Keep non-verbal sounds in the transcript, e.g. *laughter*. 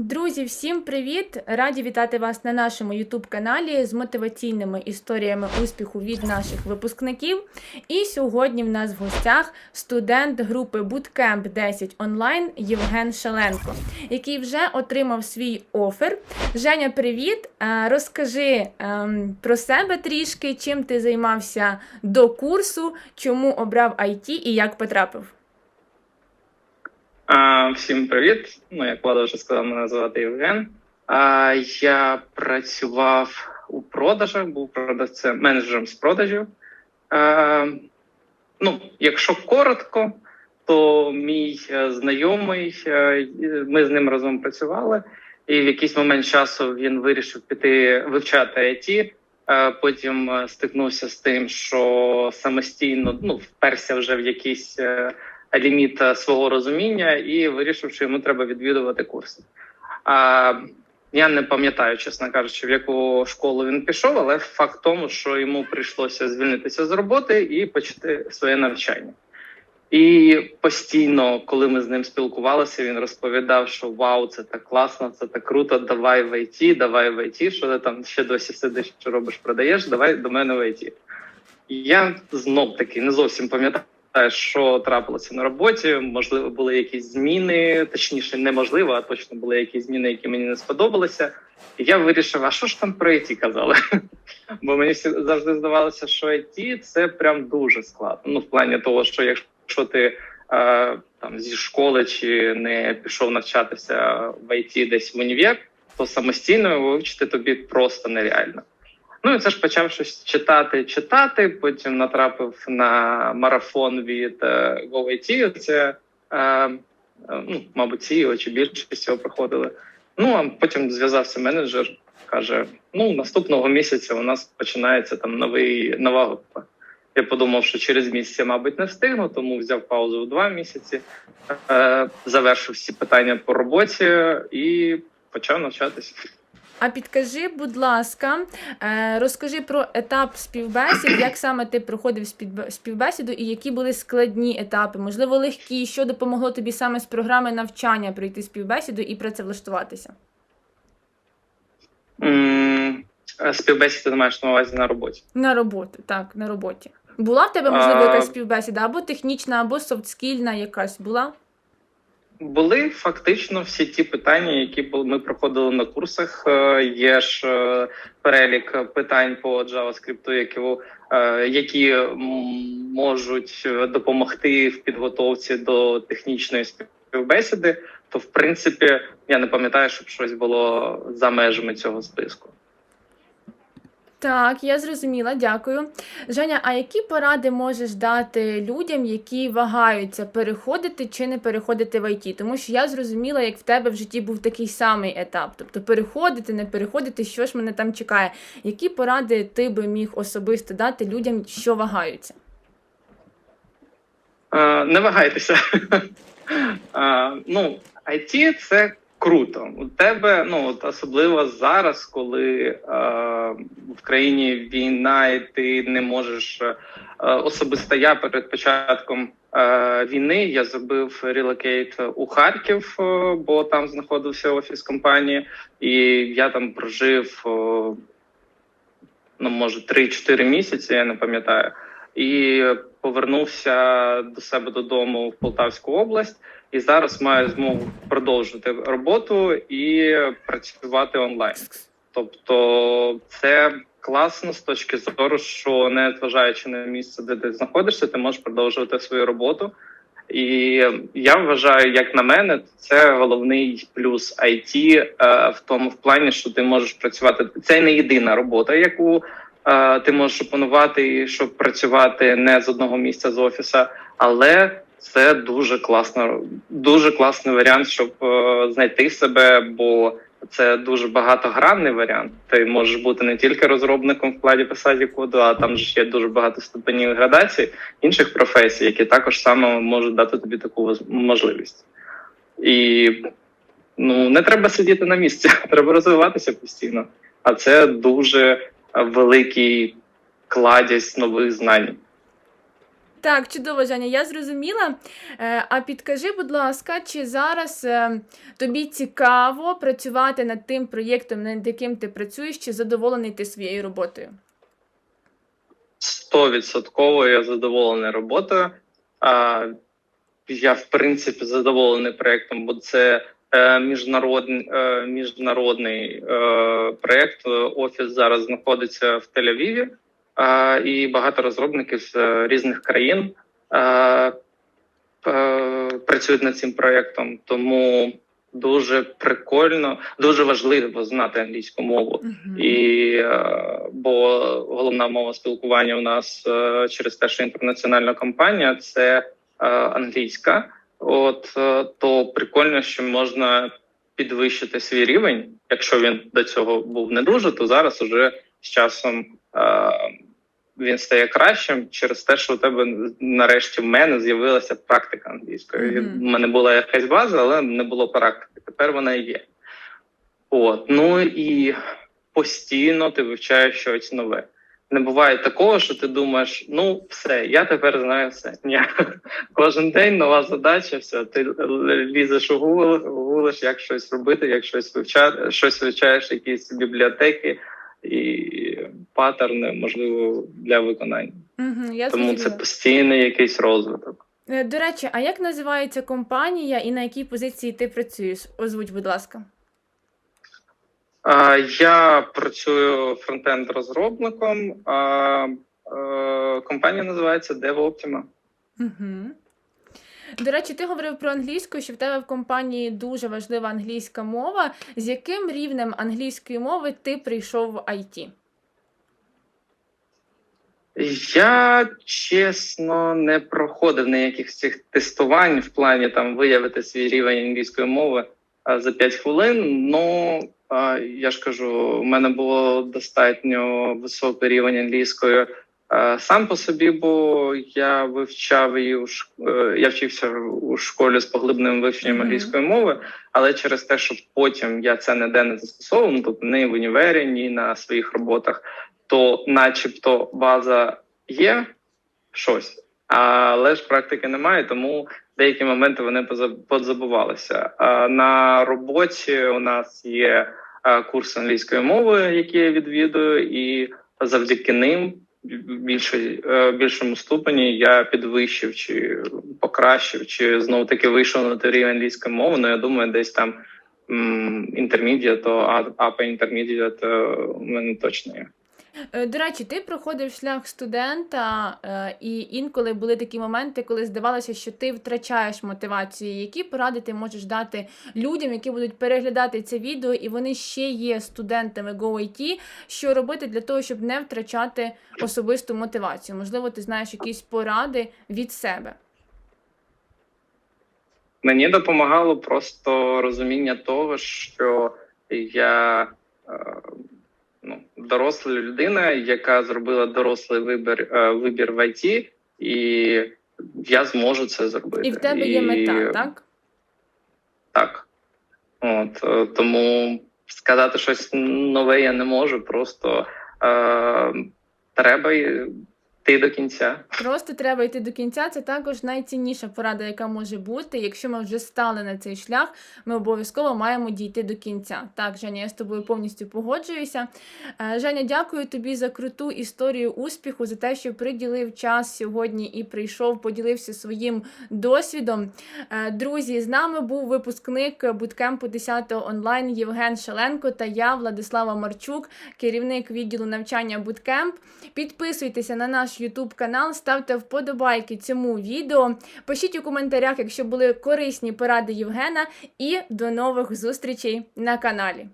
Друзі, всім привіт! Раді вітати вас на нашому youtube каналі з мотиваційними історіями успіху від наших випускників. І сьогодні в нас в гостях студент групи Bootcamp 10 онлайн Євген Шаленко, який вже отримав свій офер. Женя, привіт! Е, Розкажи ем, про себе трішки, чим ти займався до курсу, чому обрав IT і як потрапив. Всім привіт. Ну, як Влада вже сказав, мене звати Євген. А, я працював у продажах, був продавцем менеджером з продажів. А, ну, якщо коротко, то мій е, знайомий, е, ми з ним разом працювали, і в якийсь момент часу він вирішив піти вивчати IT. Е, Потім стикнувся з тим, що самостійно ну, вперся вже в якийсь е, ліміт е, свого розуміння і вирішив, що йому треба відвідувати курси. А, я не пам'ятаю, чесно кажучи, в яку школу він пішов, але факт тому, що йому прийшлося звільнитися з роботи і почати своє навчання. І постійно, коли ми з ним спілкувалися, він розповідав, що вау, це так класно, це так круто. Давай в ІТ, давай в ІТ, що ти там ще досі сидиш, що робиш, продаєш, давай до мене в ІТ. Я знов таки не зовсім пам'ятаю, що трапилося на роботі. Можливо, були якісь зміни, точніше, неможливо, а точно були якісь зміни, які мені не сподобалися. І я вирішив, а що ж там про ІТ казали? *laughs* Бо мені завжди здавалося, що ІТ це прям дуже складно. Ну, в плані того, що якщо ти е, там зі школи чи не пішов навчатися в ІТ десь в універ, то самостійно вивчити тобі просто нереально. Ну і це ж почав щось читати, читати. Потім натрапив на марафон від е, GoIT. Це, е, е, ну, мабуть, ці чи більшість цього проходили. Ну а потім зв'язався менеджер, каже: ну, наступного місяця у нас починається там новий нова група. Я подумав, що через місяць мабуть, не встигну, тому взяв паузу в два місяці, е, завершив всі питання по роботі і почав навчатися. А підкажи, будь ласка, е, розкажи про етап співбесід, як саме ти проходив співбесіду і які були складні етапи, можливо, легкі, що допомогло тобі саме з програми навчання пройти співбесіду і працевлаштуватися? Е, ти маєш на увазі на роботі. На роботу, так, на роботі. Була в тебе, можливо, якась співбесіда, або технічна, або софтскільна якась була? Були фактично всі ті питання, які ми проходили на курсах. Е, Є ж е, перелік питань по JavaScript, які, е, які можуть допомогти в підготовці до технічної співбесіди. То, в принципі, я не пам'ятаю, щоб щось було за межами цього списку. Так, я зрозуміла, дякую. Женя, а які поради можеш дати людям, які вагаються переходити чи не переходити в ІТ? Тому що я зрозуміла, як в тебе в житті був такий самий етап. Тобто переходити, не переходити, що ж мене там чекає. Які поради ти би міг особисто дати людям, що вагаються? Е, Не вагайтеся. Е, Ну, IT – це круто. У тебе, ну особливо зараз, коли е, в країні війна, і ти не можеш е, особисто я перед початком е, війни я зробив релокейт у Харків, е, бо там знаходився офіс компанії, і я там прожив. Ну, може, 3-4 місяці, я не пам'ятаю і повернувся до себе додому в Полтавську область. І зараз маю змогу продовжити роботу і працювати онлайн. Тобто, це класно з точки зору, що не зважаючи на місце, де ти знаходишся, ти можеш продовжувати свою роботу. І я вважаю, як на мене, це головний плюс IT е, в тому в плані, що ти можеш працювати. Це не єдина робота, яку е, ти можеш опанувати, щоб працювати не з одного місця з офіса, але це дуже класно, дуже класний варіант, щоб е, знайти себе, бо це дуже багатогранний варіант. Ти можеш бути не тільки розробником в плані писати коду, а там ж є дуже багато ступенів градації інших професій, які також саме можуть дати тобі таку можливість. І ну не треба сидіти на місці, *laughs* треба розвиватися постійно. А це дуже великий кладязь нових знань. Так, чудово, Женя, я зрозуміла. Е, А підкажи, будь ласка, чи зараз е, тобі цікаво працювати над тим проєктом, над яким ти працюєш, чи задоволений ти своєю роботою? Стовідсотково я задоволений роботою. Я, в принципі, задоволений проєктом, бо це е, міжнародний, міжнародний проєкт. Офіс зараз знаходиться в Тель-Авіві, і багато розробників з е, різних країн працюють над цим проєктом. Тому дуже прикольно, дуже важливо знати англійську мову. І е, бо головна мова спілкування у нас е, через те, що інтернаціональна компанія це англійська. От то прикольно, що можна підвищити свій рівень. Якщо він до цього був не дуже, то зараз уже з часом е, він стає кращим через те, що у тебе нарешті в мене з'явилася практика англійської. У мене була якась база, але не було практики. Тепер вона є. От ну і постійно ти вивчаєш щось нове. Не буває такого, що ти думаєш, ну все, я тепер знаю все. Ні. *laughs* Кожен день нова задача, все. Ти лізеш у Google, гуглиш, як щось робити, як щось вивчати, щось вивчаєш, якісь бібліотеки і паттерни, можливо, для виконання. Мгм, я Тому це постійний якийсь розвиток. Е, До речі, а як називається компанія і на якій позиції ти працюєш? Озвуть, будь ласка. Я працюю фронтенд розробником. А, е, компанія називається DevOptima. Угу. До речі, ти говорив про англійську, що в тебе в компанії дуже важлива англійська мова. З яким рівнем англійської мови ти прийшов в IT? Я чесно не проходив ніяких цих тестувань в плані там виявити свій рівень англійської мови за 5 хвилин. Ну я ж кажу, у мене було достатньо високий рівень англійської сам по собі, бо я вивчав її у ш... е, я вчився у школі з поглибленим вивченням Мгм. англійської мови, але через те, що потім я це ніде не застосовував, ну, тобто ні в універі, ні на своїх роботах то начебто база є щось, але ж практики немає, тому деякі моменти вони поза- позабувалися. На роботі у нас є курс англійської мови, який я відвідую, і завдяки ним в більшій- е, більшому ступені я підвищив чи покращив, чи знову таки вийшов на рівень англійської мови. Ну я думаю, десь там інтермедіат, апа інтермедіат у мене точно є. Е, До речі, ти проходив шлях студента, е, і інколи були такі моменти, коли здавалося, що ти втрачаєш мотивацію. Які поради ти можеш дати людям, які будуть переглядати це відео, і вони ще є студентами GoIT, що робити для того, щоб не втрачати особисту мотивацію? Можливо, ти знаєш якісь поради від себе. Мені допомагало просто розуміння того, що я е, ну, доросла людина, яка зробила дорослий вибір, е, вибір в ІТ, і я зможу це зробити. І в тебе є мета, так? Так. От, е, тому сказати щось нове я не можу, просто е, треба йти до кінця. Просто треба йти до кінця. Це також найцінніша порада, яка може бути. Якщо ми вже стали на цей шлях, ми обов'язково маємо дійти до кінця. Так, Женя, я з тобою повністю погоджуюся. Е, Женя, дякую тобі за круту історію успіху, за те, що приділив час сьогодні і прийшов, поділився своїм досвідом. Е, Друзі, з нами був випускник буткемпу 10 онлайн Євген Шаленко та я, Владислава Марчук, керівник відділу навчання Буткемп. Підписуйтеся на наш YouTube канал, ставте вподобайки цьому відео. Пишіть у коментарях, якщо були корисні поради Євгена, і до нових зустрічей на каналі.